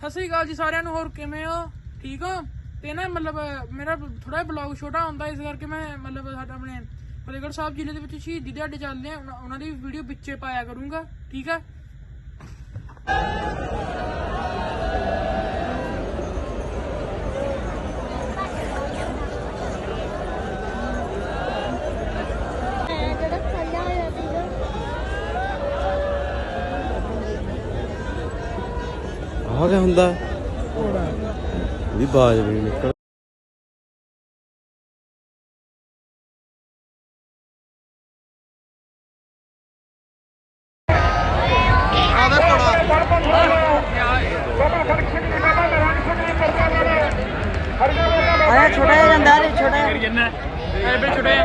ਸਤਿ ਸ੍ਰੀ ਅਕਾਲ ਜੀ ਸਾਰਿਆਂ ਨੂੰ, ਹੋਰ ਕਿਵੇਂ ਹੋ? ਠੀਕ ਹੋ? ਤੇ ਨਾ ਮਤਲਬ, ਮੇਰਾ ਥੋੜਾ ਬਲੌਗ ਛੋਟਾ ਹੁੰਦਾ, ਇਸ ਕਰਕੇ ਮੈਂ ਮਤਲਬ ਸਾਡਾ ਆਪਣੇ ਫਤਿਹਗੜ੍ਹ ਸਾਹਿਬ ਜ਼ਿਲ੍ਹੇ ਦੇ ਵਿੱਚ ਸ਼ਹੀਦੀ ਦਿਹਾੜੇ ਚੱਲਦੇ ਆ ਉਹਨਾਂ- ਉਹਨਾਂ ਦੀ ਵੀਡੀਓ ਵਿੱਚੇ ਪਾਇਆ ਕਰੂੰਗਾ, ਠੀਕ ਆ? ਆਹ ਕੀ ਹੁੰਦਾ? ਵੀ ਬਾਜ ਵੀ ਨੀ ਨਿਕਲ ਆਇਆ ਛੋਟਾ ਜਿਹਾ ਜਾਂਦਾ ਰੇ ਛੋਟਾ ਜਿਹਾ। ਐ ਬੇ ਛੋਟੇ ਆ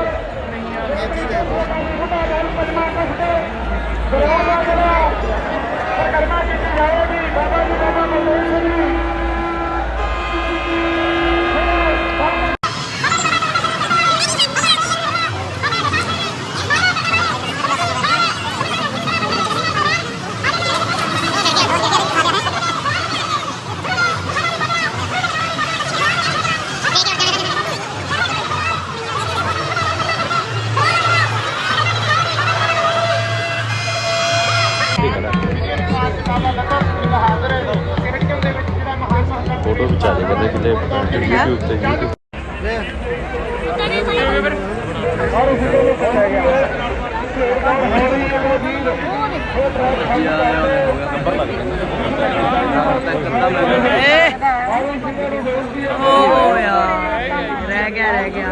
ਕਰਮਾ ਕੀਤੀ ਜਾਏ ਫੋਟੋ ਵੀ ਚਾਲੇ ਕਰਦੇ ਕਿਤੇ YouTube ਤੇ YouTube ਓ ਯਾਰ, ਰਹਿ ਗਿਆ ਰਹਿ ਗਿਆ।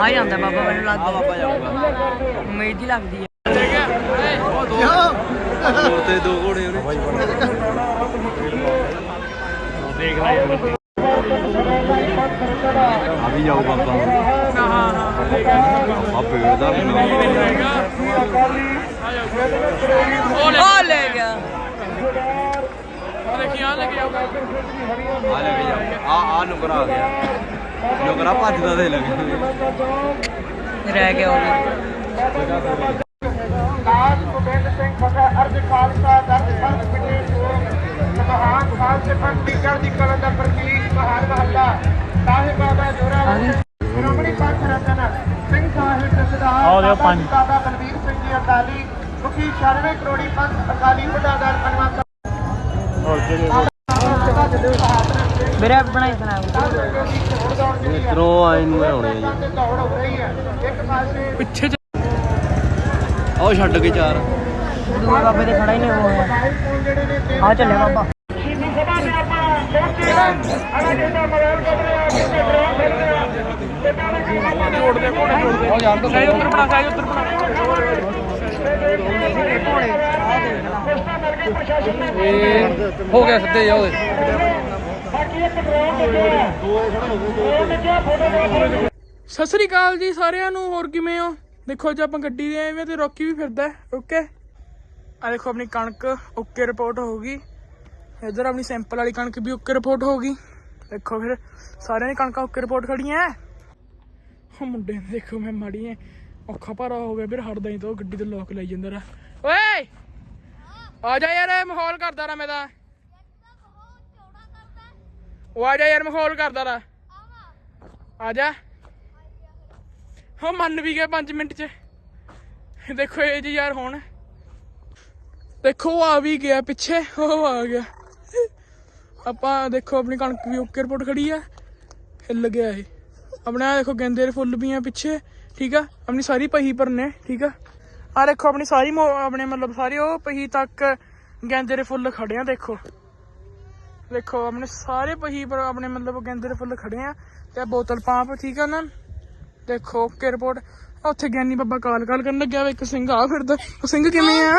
ਆ ਜਾਂਦਾ ਬਾਬਾ, ਮੈਨੂੰ ਲੱਗਦਾ ਬਾਬਾ ਜਾਊਗਾ। ਉਮੀਦ ਹੀ ਲੱਗਦੀ ਹੈ। ਹੋਰ ਤੇ ਦੋ ਘੋੜੇ ਉਹਨੇ ਦੇਖ ਲੈ ਯਾਰ ਆ ਵੀ ਜਾਊ ਬਾਬਾ। ਆ ਪੇੜ ਦਾ ਉਹ ਲੈ ਗਿਆ। ਆ ਆ ਲੈ ਨੁਕਰਾ ਆ ਗਿਆ। ਨੁਕਰਾ ਭੱਜਦਾ ਤੇ ਲੱਗ ਰਹਿ ਗਿਆ ਉਹ। ਵੀ ਸ਼੍ਰੋਮਣੀ ਪੰਥ ਰਤਨ ਸਿੰਘ ਸਾਹਿਬ ਜਸਦਾਰ ਆਓ ਦਿਓ ਪੰਜ। ਬਾਬਾ ਬਲਵੀਰ ਸਿੰਘ ਜੀ ਅਕਾਲੀ ਮੁਖੀ 96 ਕਰੋੜੀ ਪੰਥ ਅਕਾਲੀ ਬੁੱਢਾਦਾਰ ਪਨਵਾਸਾ ਹੋਰ ਜਿਹੜੇ ਮੇਰੇ ਆਪ ਬਣਾਈ ਸੁਣਾ ਇਧਰੋਂ ਆਈ ਨੂੰ ਆਉਣੇ ਆ ਜੀ ਦੌੜ ਹੋ ਰਹੀ ਹੈ। ਇੱਕ ਪਾਸੇ ਪਿੱਛੇ ਜਾ- ਆਓ ਛੱਡ ਕੇ ਚਾਰ। ਦੂਏ ਬਾਬੇ ਦੇ ਖੜਾ ਹੀ ਨਹੀਂ ਹੋਇਆ। ਆ ਚੱਲਿਆ ਬਾਬਾ। ਆਪਾਂ ਪਹੁੰਚੇ ਹਾਂ ਉਹ ਜਾਣ ਤੋਂ ਉੱਤਰ ਬਣਾ ਸਾਈਜ਼ ਉੱਤਰ ਬਣਾ ਹੋ ਗਿਆ ਸਿੱਧੇ ਜਾ ਉਹਦੇ। ਬਾਕੀ ਇੱਕ ਡਰਾਉਣ ਲੱਗਿਆ ਡਰਾਉਣ ਲੱਗਿਆ ਫੋਟੋ ਸਤਿ ਸ੍ਰੀ ਅਕਾਲ ਜੀ ਸਾਰਿਆਂ ਨੂੰ, ਹੋਰ ਕਿਵੇਂ ਹੋ? ਦੇਖੋ ਜੇ ਆਪਾਂ ਗੱਡੀ ਦੇ ਆਏ ਵੇ ਤੇ ਰੋਕੀ ਵੀ ਫਿਰਦਾ ਓਕੇ ਆ ਦੇਖੋ ਆਪਣੀ ਕਣਕ ਓਕੇ ਰਿਪੋਰਟ ਹੋ ਗਈ। ਇਧਰ ਆਪਣੀ ਸੈਂਪਲ ਵਾਲੀ ਕਣਕ ਵੀ ਓਕੇ ਰਿਪੋਰਟ ਹੋ ਗਈ। ਦੇਖੋ ਫਿਰ, ਸਾਰਿਆਂ ਦੀ ਕਣਕਾਂ ਓਕੇ ਰਿਪੋਰਟ ਖੜੀਆਂ ਉਹ ਮੁੰਡੇ ਨੂੰ ਦੇਖੋ, ਮੈਂ ਮਾੜੀ ਐ, ਔਖਾ ਭਾਰਾ ਹੋ ਗਿਆ ਫਿਰ ਹਟਦਾ ਹੀ ਤਾਂ ਉਹ ਗੱਡੀ ਤੇ ਲੋਕ ਲਾਈ ਜਾਂਦਾ ਰਾ ਓਏ! ਆ ਜਾ ਯਾਰ, ਇਹ ਮਾਹੌਲ ਕਰਦਾ ਰਾ ਮੈਂ ਉਹ ਆ ਜਾ ਯਾਰ, ਮਾਹੌਲ ਕਰਦਾ ਰਾ ਆ ਜਾ। ਉਹ ਮੰਨ ਵੀ ਗਿਆ 5 ਮਿੰਟ ਚ। ਦੇਖੋ ਇਹ ਜੀ ਯਾਰ ਹੁਣ। ਦੇਖੋ, ਉਹ ਆ ਵੀ ਗਿਆ ਪਿੱਛੇ, ਉਹ ਆ ਗਿਆ। ਆਪਾਂ ਦੇਖੋ ਆਪਣੀ ਕਣਕ ਵੀ ਓਕੇ ਰਿਪੋਰਟ ਖੜੀ ਆ। ਹਿੱਲ ਗਿਆ ਇਹ। ਆਪਣੇ ਆਹ ਦੇਖੋ ਗੈਂਦੇ ਦੇ ਫੁੱਲ ਵੀ ਆ ਪਿੱਛੇ, ਠੀਕ ਆ? ਆਪਣੀ ਸਾਰੀ ਪਹੀ ਭਰਨੇ, ਠੀਕ ਆ? ਆ ਦੇਖੋ ਆਪਣੀ ਸਾਰੀ ਮੋ- ਆਪਣੇ ਮਤਲਬ ਸਾਰੇ ਉਹ ਪਹੀ ਤੱਕ ਗੈਂਦੇ ਦੇ ਫੁੱਲ ਖੜੇ ਆ, ਦੇਖੋ। ਦੇਖੋ, ਆਪਣੇ ਸਾਰੇ ਪਹੀ ਪਰ ਆਪਣੇ ਮਤਲਬ ਗੈਂਦੇ ਦੇ ਫੁੱਲ ਖੜੇ ਆ ਤੇ ਬੋਤਲ ਪੰਪ, ਠੀਕ ਆ ਨਾ? ਦੇਖੋ ਓਕੇ ਰਿਪੋਰਟ ਉੱਥੇ ਗਿਆਨੀ ਬਾਬਾ ਕਾਲ ਕਾਲ ਕਰਨ ਲੱਗਿਆ ਵਾ, ਇੱਕ ਸਿੰਘ ਆ ਫਿਰਦਾ। ਉਹ ਸਿੰਘ ਕਿਵੇਂ ਆ?